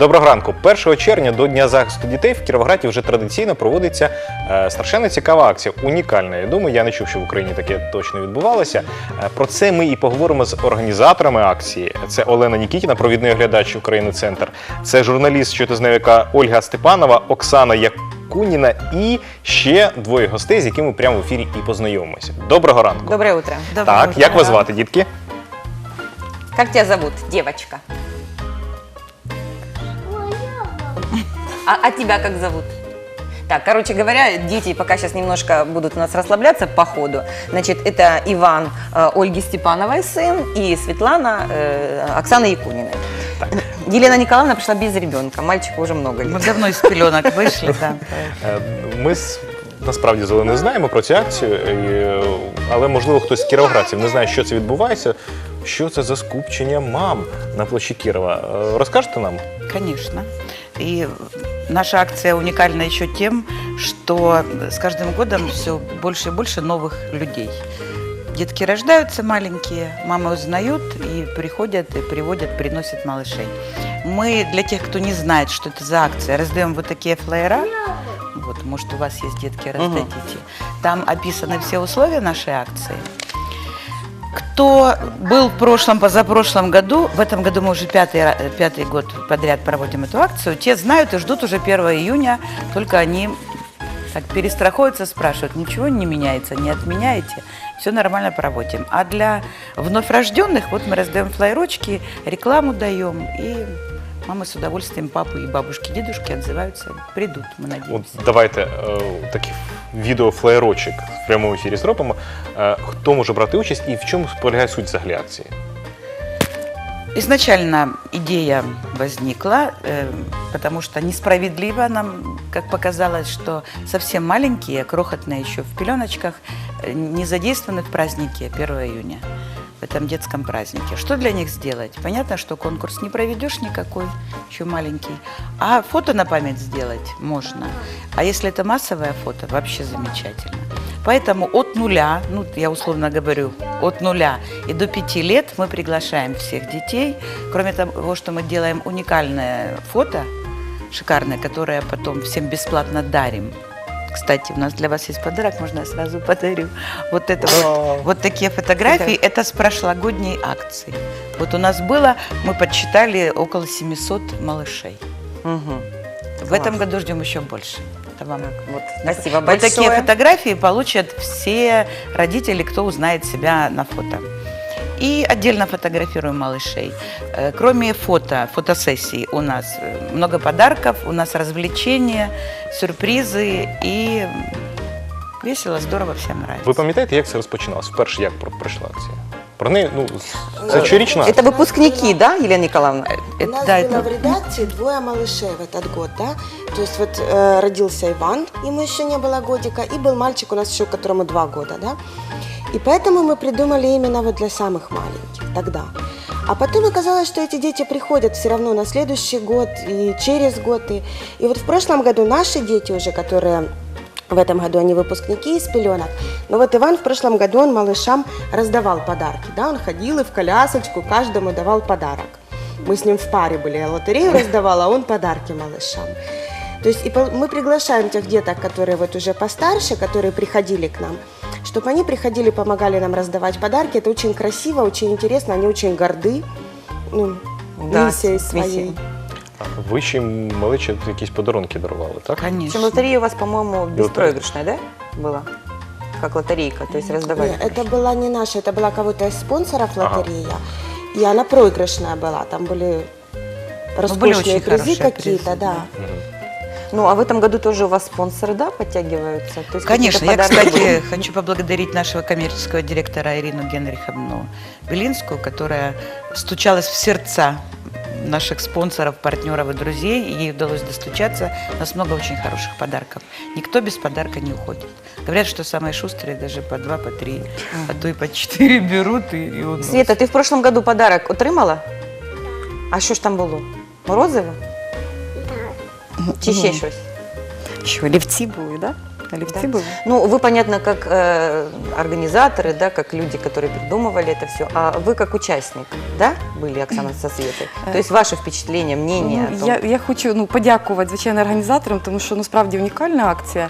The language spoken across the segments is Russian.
Доброго ранку. 1 червня до Дня захисту дітей в Кіровограді вже традиційно проводиться е, страшенно цікава акція. Унікальна. Я думаю, я не чув, що в Україні таке точно відбувалося. Е, про це ми і поговоримо з організаторами акції. Це Олена Нікітіна, провідний оглядач України Центр. Це журналіст, що ти з яка Ольга Степанова, Оксана Якуніна і ще двоє гостей, з якими прямо в ефірі і познайомимося. Доброго ранку. Доброе утро. Так, як вас звати, дітки? Как тебя зовут, девочка? А, а тебя как зовут? Так, короче говоря, дети пока сейчас немножко будут у нас расслабляться по ходу. Значит, это Иван э, Ольги Степановой сын и Светлана э, Оксана Якунина. Елена Николаевна пришла без ребенка, мальчику уже много Мы лет. давно из пеленок вышли, да. Е, Ми с- насправді з Оленою знаємо про цю акцію, і, але можливо хтось з кіровоградців не знає, що це відбувається. Що це за скупчення мам на площі Кірова? Е, Розкажете нам? Конечно. И наша акция уникальна еще тем, что с каждым годом все больше и больше новых людей. Детки рождаются маленькие, мамы узнают и приходят, и приводят, приносят малышей. Мы, для тех, кто не знает, что это за акция, раздаем вот такие флеера. Вот, может, у вас есть детки, раздадите. Там описаны все условия нашей акции. Кто был в прошлом, позапрошлом году, в этом году мы уже пятый, э, пятый год подряд проводим эту акцию, те знают и ждут уже 1 июня, только они так перестрахуются, спрашивают, ничего не меняется, не отменяете, все нормально проводим. А для вновь рожденных, вот мы раздаем флайрочки, рекламу даем, и мамы с удовольствием, папы и бабушки, дедушки отзываются, придут, мы надеемся. давайте е, такий відеофлеєрочок в прямому ефірі зробимо. Е, хто може брати участь і в чому полягає суть взагалі акції? Изначально идея возникла, э, потому что несправедливо нам, как показалось, что совсем маленькие, крохотные еще в пеленочках, э, не задействованы в празднике 1 июня, в этом детском празднике. Что для них сделать? Понятно, что конкурс не проведешь никакой, еще маленький, а фото на память сделать можно. А если это массовое фото, вообще замечательно. Поэтому от нуля, ну я условно говорю, от нуля и до пяти лет мы приглашаем всех детей. Кроме того, что мы делаем уникальное фото, шикарное, которое потом всем бесплатно дарим. Кстати, у нас для вас есть подарок, можно я сразу подарю. Вот это вот, вот такие фотографии, это с прошлогодней акции. Вот у нас было, мы подсчитали около 700 малышей. Мгм. В этом году ждем еще больше. Это вам Вот, спасибо вот большое. такие фотографии получат все родители, кто узнает себя на фото. И отдельно фотографируем малышей. Э, Кроме фото, фотосессий у нас э, много подарков, у нас развлечения, сюрпризы и весело, здорово, всем нравится. Ви пам'ятаєте, як це розпочиналося? Вперше як про- пройшла акція? Про неї, ну, це щорічна. Это выпускники, да, Елена Николаевна? Это- У нас да, было это- в редакции двое малышей в этот год, да. То есть вот э, родился Иван, ему еще не было годика, и был мальчик у нас еще, которому два года, да. И поэтому мы придумали именно вот для самых маленьких тогда. А потом оказалось, что эти дети приходят все равно на следующий год и через год. И, и вот в прошлом году наши дети уже, которые в этом году они выпускники из пеленок. Но вот Иван в прошлом году он малышам раздавал подарки. Да? Он ходил и в колясочку каждому давал подарок. Мы с ним в паре были, я лотерею раздавала, а он подарки малышам. То есть и мы приглашаем тех деток, которые вот уже постарше, которые приходили к нам, чтобы они приходили, помогали нам раздавать подарки. Это очень красиво, очень интересно, они очень горды ну, Да, миссией своей. миссией. Ви ще й малечі якісь подарунки дарували, так? Причем Конечно. лотерея у вас, по-моему, беспроигрышная, да, была? Как лотерейка, то есть раздавали. Не, это была не наша, это была кого-то из спонсоров Ага. лотерея. И она проигрышная была. Там были роскошные очень призы хорошие какие-то, призы, да. Ну, а в этом году тоже у вас спонсоры, да, подтягиваются? То есть Конечно, я, какие-то подарки кстати, хочу поблагодарить нашего коммерческого директора Ирину Генриховну Белинскую, которая стучалась в сердца наших спонсоров, партнеров и друзей, и ей удалось достучаться. У нас много очень хороших подарков. Никто без подарка не уходит. Говорят, что самые шустрые даже по два, по три, а то и по четыре берут и, и уносят. Света, ти в прошлом году подарок отримала? А що ж там було? Морозиво? Чи ще щось? Що олівці були, да? на лифте Да. были. Ну, вы, понятно, как э, организаторы, да, как люди, которые придумывали это все. А вы как участник, да, были, Оксана со Светой? То есть ваше впечатление, мнение? Ну, о том? я, я хочу ну, подякувати, звичайно, організаторам, тому що насправді унікальна акція.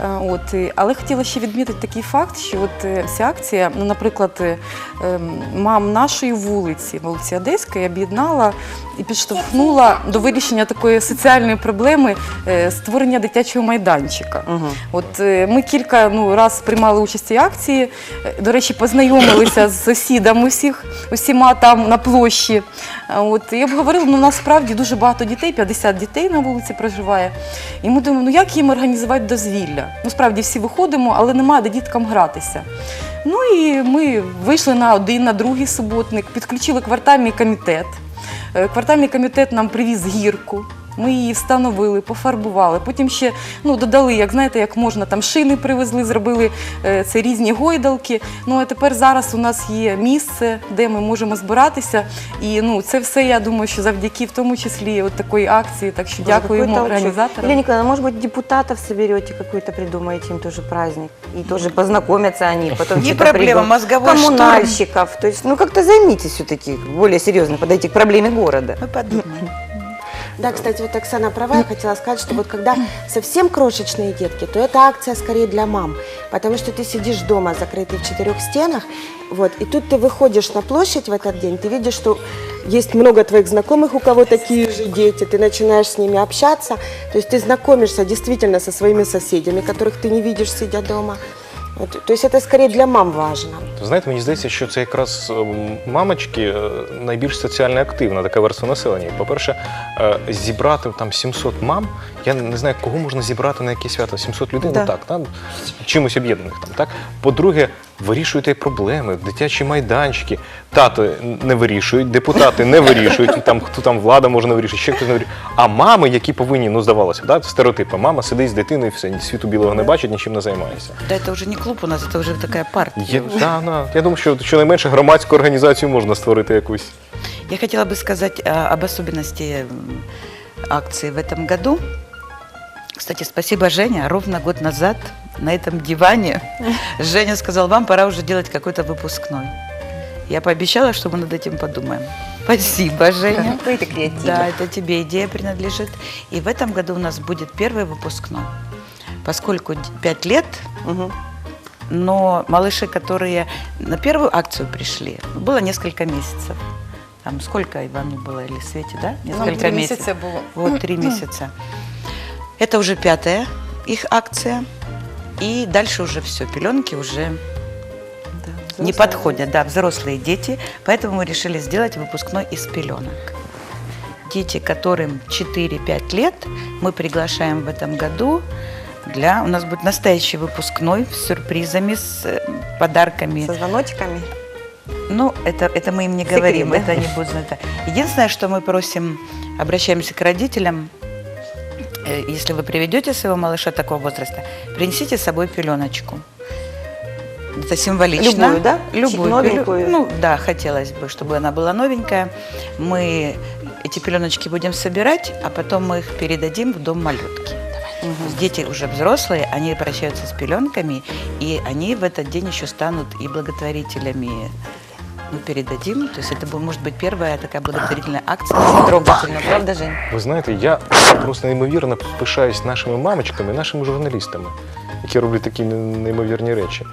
Е, От, і- але хотіла ще відмітити такий факт, що от е, ця акція, ну, наприклад, е, ем, мам нашої вулиці, вулиці Одеської, об'єднала і підштовхнула до вирішення такої соціальної проблеми е, створення дитячого майданчика. Мгм. От е, ми кілька ну, раз приймали участь у акції. Е, До речі, познайомилися з сусідами усіх, усіма там на площі. От, і обговорили, ну насправді дуже багато дітей, 50 дітей на вулиці проживає. І ми думаємо, ну як їм організувати дозвілля? Ну, справді всі виходимо, але немає де діткам гратися. Ну і ми вийшли на один, на другий суботник, підключили квартальний комітет. Е, Квартальний комітет нам привіз гірку. Ми її встановили, пофарбували. Потім ще ну, додали, як знаєте, як можна, там шини привезли, зробили е, це різні гойдалки. Ну а тепер зараз у нас є місце, де ми можемо збиратися. І ну, це все, я думаю, що завдяки в тому числі от такої акції. Так що Боже, дякуємо організаторам. Или, Николай, может быть, депутатов соберете какой-то, придумаете им тоже праздник. И тоже познакомятся они, потом Не проблема, мозговой штурм. То есть, ну, как-то займитесь все-таки, более серьезно подойти к проблеме города. Мы подумаем. Да, кстати, вот Оксана права, я хотела сказать, что вот когда совсем крошечные детки, то эта акция скорее для мам, потому что ты сидишь дома, закрытый в четырех стенах, вот, и тут ты выходишь на площадь в этот день, ты видишь, что есть много твоих знакомых, у кого такие же дети, ты начинаешь с ними общаться, то есть ты знакомишься действительно со своими соседями, которых ты не видишь, сидя дома. Вот, то есть это скорее для мам важно. Ви знаєте, мені здається, що це якраз ем, мамочки е, найбільш соціально активна така верства населення. І, По-перше, е, зібрати там 700 мам. Я не знаю, кого можна зібрати на яке свято. 700 людей, Да. ну так, там, чимось об'єднаних там. Так? По-друге, вирішуєте проблеми, дитячі майданчики. Тато не вирішують, депутати не вирішують, там хто там влада може не вирішити, ще хтось не вирішує. А мами, які повинні, ну здавалося, да, стереотипи. Мама сидить з дитиною, все, світу білого не бачить, нічим не займається. Да, это уже не клуб у нас, это уже такая партия. Є, да, да. Я думаю, що щонайменше громадську організацію можна створити якусь. Я хотела бы сказать а, об особенности м, акции в этом году. Кстати, спасибо, Женя. Ровно год назад на этом диване Женя сказал, вам пора уже делать какой-то выпускной. Я пообещала, что мы над этим подумаем. Спасибо, Женя. Какой ты креативный. Да, это тебе идея принадлежит. И в этом году у нас будет первый выпускной. Поскольку 5 лет, Мгм. Но малыши, которые на первую акцию пришли, было несколько месяцев. Там сколько Ивану было или Свете, да? Несколько три месяцев. місяці було. Вот три месяца. Это уже пятая их акция. И дальше уже все, пеленки уже не подходят, да, взрослые дети. Поэтому мы решили сделать выпускной из пеленок. Дети, которым 4-5 лет, мы приглашаем в этом году для... У нас будет настоящий выпускной с сюрпризами, с э, подарками. Со звоночками. Ну, это, это мы им не Секрет, говорим, да? это они будут знать. Единственное, что мы просим, обращаемся к родителям, э, если вы приведете своего малыша такого возраста, принесите с собой пеленочку. Это символично. Любую, да? Любую. Новенькую? Ну, да, хотелось бы, чтобы она была новенькая. Мы эти пеленочки будем собирать, а потом мы их передадим в дом малютки. То есть Дети уже взрослые, они прощаются с пеленками, и они в этот день еще станут и благотворителями. Мы передадим, то есть это бу- может быть первая такая благотворительная акция. Трогательно, правда, Жень? Ви знаєте, я просто неймовірно пишаюсь нашими мамочками, нашими журналістами, Які роблять такі неймовірні речі.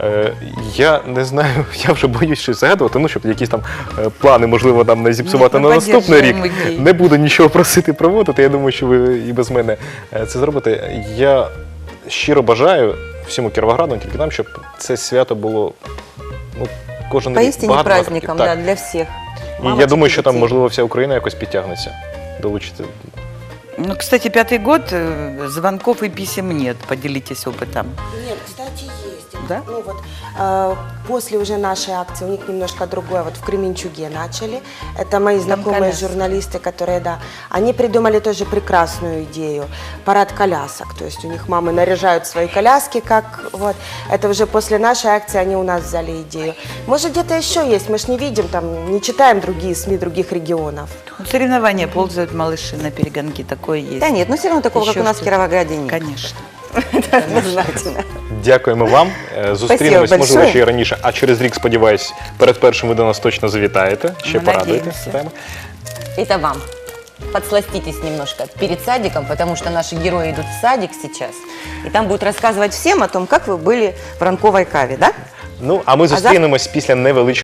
Е, я не знаю, я вже боюсь щось згадувати, ну щоб якісь там е, плани, можливо, там не зіпсувати Ні, на наступний рік. поддержуємо. Не буду нічого просити проводити. Я думаю, що ви і без мене е, це зробите. Я щиро бажаю всьому Кіровограду, не тільки нам, щоб це свято було ну, кожен рік. Поистине багато-багато праздником, да, для всех. І я думаю, що там, можливо, вся Україна якось підтягнеться. Долучиться. Ну, кстати, пятый год, э, звонков и писем нет, поделитесь опытом. Нет, кстати, есть. Да? Ну вот, э, после уже нашей акции у них немножко другое. Вот в Кременчуге начали. Это мои знакомые коляски. журналисты, которые, да, они придумали тоже прекрасную идею. Парад колясок. То есть у них мамы наряжают свои коляски, как вот. Это уже после нашей акции они у нас взяли идею. Может, где-то еще есть, мы ж не видим, там, не читаем другие СМИ других регионов. Ну, Соревнования ползают малыши на перегонки, такое есть. Да нет, но все равно такого, как Еще у нас в что-то. Кировограде нет. Конечно. Это однозначно. Дякуємо вам. Е, Зустрінемось, Спасибо можливо, большое. ще й раніше. А через рік, сподіваюсь, перед першим ви до нас точно завітаєте. Ще Ми порадуєте надіємося. теми. Это вам. Подсластитесь немножко перед садиком, потому что наши герои идут в садик сейчас. И там будут рассказывать всем о том, как вы были в ранковой каве, да? Ну, а ми зустрінемось після невеличкого.